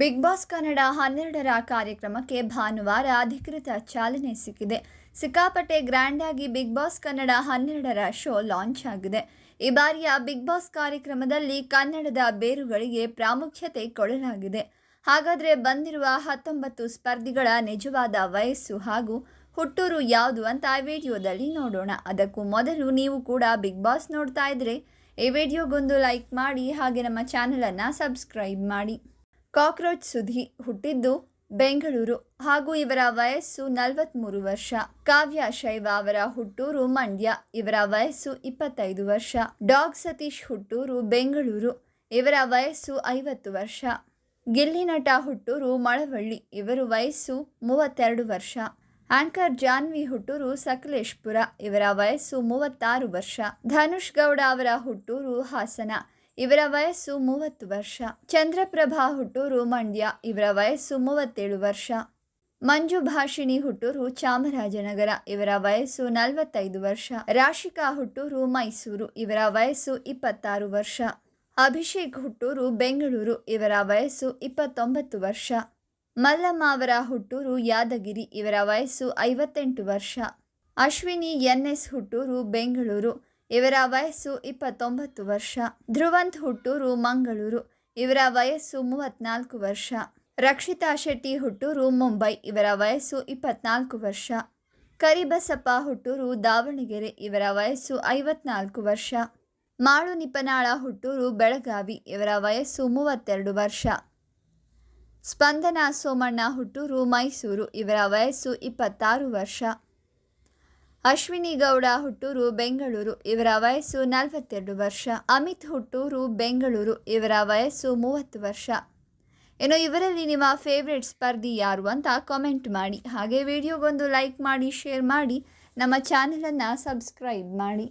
Big boss Kannada ಹನ್ನೆರಡರ ಕಾರ್ಯಕ್ರಮಕ್ಕೆ ಭಾನುವಾರ ಅಧಿಕೃತ ಚಾಲನೆ ಸಿಕ್ಕಿದೆ. ಸಿಕ್ಕಾಪಟ್ಟೆ ಗ್ರ್ಯಾಂಡ್ ಆಗಿ ಬಿಗ್ ಬಾಸ್ ಕನ್ನಡ ಹನ್ನೆರಡರ ಶೋ ಲಾಂಚ್ ಆಗಿದೆ. ಈ ಬಾರಿಯ ಬಿಗ್ ಬಾಸ್ ಕಾರ್ಯಕ್ರಮದಲ್ಲಿ ಕನ್ನಡದ ಬೇರುಗಳಿಗೆ ಪ್ರಾಮುಖ್ಯತೆ ಕೊಡಲಾಗಿದೆ. ಹಾಗಾದರೆ ಬಂದಿರುವ ಹತ್ತೊಂಬತ್ತು ಸ್ಪರ್ಧಿಗಳ ನಿಜವಾದ ವಯಸ್ಸು ಹಾಗೂ ಹುಟ್ಟೂರು ಯಾವುದು ಅಂತ ವಿಡಿಯೋದಲ್ಲಿ ನೋಡೋಣ. ಅದಕ್ಕೂ ಮೊದಲು ನೀವು ಕೂಡ ಬಿಗ್ ಬಾಸ್ ನೋಡ್ತಾ ಇದ್ರೆ ಈ ವಿಡಿಯೋಗೊಂದು ಲೈಕ್ ಮಾಡಿ ಹಾಗೆ ನಮ್ಮ ಚಾನಲನ್ನು ಸಬ್ಸ್ಕ್ರೈಬ್ ಮಾಡಿ. ಕಾಕ್ರೋಚ್ ಸುಧಿ ಹುಟ್ಟಿದ್ದು ಬೆಂಗಳೂರು ಹಾಗೂ ಇವರ ವಯಸ್ಸು ನಲವತ್ತ್ಮೂರು ವರ್ಷ. ಕಾವ್ಯ ಶೈವ ಅವರ ಹುಟ್ಟೂರು ಮಂಡ್ಯ, ಇವರ ವಯಸ್ಸು ಇಪ್ಪತ್ತೈದು ವರ್ಷ. ಡಾಗ್ ಸತೀಶ್ ಹುಟ್ಟೂರು ಬೆಂಗಳೂರು, ಇವರ ವಯಸ್ಸು ಐವತ್ತು ವರ್ಷ. ಗಿಲ್ಲಿ ನಟ ಹುಟ್ಟೂರು ಮಳವಳ್ಳಿ, ಇವರು ವಯಸ್ಸು ಮೂವತ್ತೆರಡು ವರ್ಷ. ಆಂಕರ್ ಜಾನ್ವಿ ಹುಟ್ಟೂರು ಸಕಲೇಶ್ಪುರ, ಇವರ ವಯಸ್ಸು ಮೂವತ್ತಾರು ವರ್ಷ. ಧನುಷ್ ಗೌಡ ಅವರ ಹುಟ್ಟೂರು ಹಾಸನ ಇವರ ವಯಸ್ಸು ಮೂವತ್ತು ವರ್ಷ. ಚಂದ್ರಪ್ರಭಾ ಹುಟ್ಟೂರು, ಮಂಡ್ಯ, ಇವರ ವಯಸ್ಸು ಮೂವತ್ತೇಳು ವರ್ಷ. ಮಂಜು ಭಾಷಿಣಿ ಹುಟ್ಟೂರು, ಚಾಮರಾಜನಗರ, ಇವರ ವಯಸ್ಸು ನಲವತ್ತೈದು ವರ್ಷ. ರಾಶಿಕಾ ಹುಟ್ಟೂರು, ಮೈಸೂರು, ಇವರ ವಯಸ್ಸು ಇಪ್ಪತ್ತಾರು ವರ್ಷ. ಅಭಿಷೇಕ್ ಹುಟ್ಟೂರು, ಬೆಂಗಳೂರು, ಇವರ ವಯಸ್ಸು ಇಪ್ಪತ್ತೊಂಬತ್ತು ವರ್ಷ. ಮಲ್ಲಮ್ಮ ಹುಟ್ಟೂರು, ಯಾದಗಿರಿ, ಇವರ ವಯಸ್ಸು ಐವತ್ತೆಂಟು ವರ್ಷ. ಅಶ್ವಿನಿ ಎನ್ ಎಸ್ ಹುಟ್ಟೂರು, ಬೆಂಗಳೂರು. ಇವರ ವಯಸ್ಸು ಇಪ್ಪತ್ತೊಂಬತ್ತು ವರ್ಷ. ಧ್ರುವಂತ್ ಹುಟ್ಟೂರು, ಮಂಗಳೂರು. ಇವರ ವಯಸ್ಸು ಮೂವತ್ನಾಲ್ಕು ವರ್ಷ. ರಕ್ಷಿತಾ ಶೆಟ್ಟಿ ಹುಟ್ಟೂರು, ಮುಂಬೈ. ಇವರ ವಯಸ್ಸು ಇಪ್ಪತ್ನಾಲ್ಕು ವರ್ಷ. ಕರಿಬಸಪ್ಪ ಹುಟ್ಟೂರು, ದಾವಣಗೆರೆ. ಇವರ ವಯಸ್ಸು ಐವತ್ನಾಲ್ಕು ವರ್ಷ. ಮಾಳು ನಿಪನಾಳ ಹುಟ್ಟೂರು, ಬೆಳಗಾವಿ. ಇವರ ವಯಸ್ಸು ಮೂವತ್ತೆರಡು ವರ್ಷ. ಸ್ಪಂದನ ಸೋಮಣ್ಣ ಹುಟ್ಟೂರು, ಮೈಸೂರು. ಇವರ ವಯಸ್ಸು ಇಪ್ಪತ್ತಾರು ವರ್ಷ. ಅಶ್ವಿನಿ ಗೌಡ ಹುಟ್ಟೂರು, ಬೆಂಗಳೂರು, ಇವರ ವಯಸ್ಸು ನಲವತ್ತೆರಡು ವರ್ಷ. ಅಮಿತ್ ಹುಟ್ಟೂರು, ಬೆಂಗಳೂರು, ಇವರ ವಯಸ್ಸು ಮೂವತ್ತು ವರ್ಷ. ಏನೋ ಇವರಲ್ಲಿ ನಿಮ್ಮ ಫೇವ್ರೆಟ್ ಸ್ಪರ್ಧಿ ಯಾರು ಅಂತ ಕಾಮೆಂಟ್ ಮಾಡಿ. ಹಾಗೆ ವಿಡಿಯೋಗೊಂದು ಲೈಕ್ ಮಾಡಿ ಶೇರ್ ಮಾಡಿ. ನಮ್ಮ ಚಾನಲನ್ನು ಸಬ್ಸ್ಕ್ರೈಬ್ ಮಾಡಿ.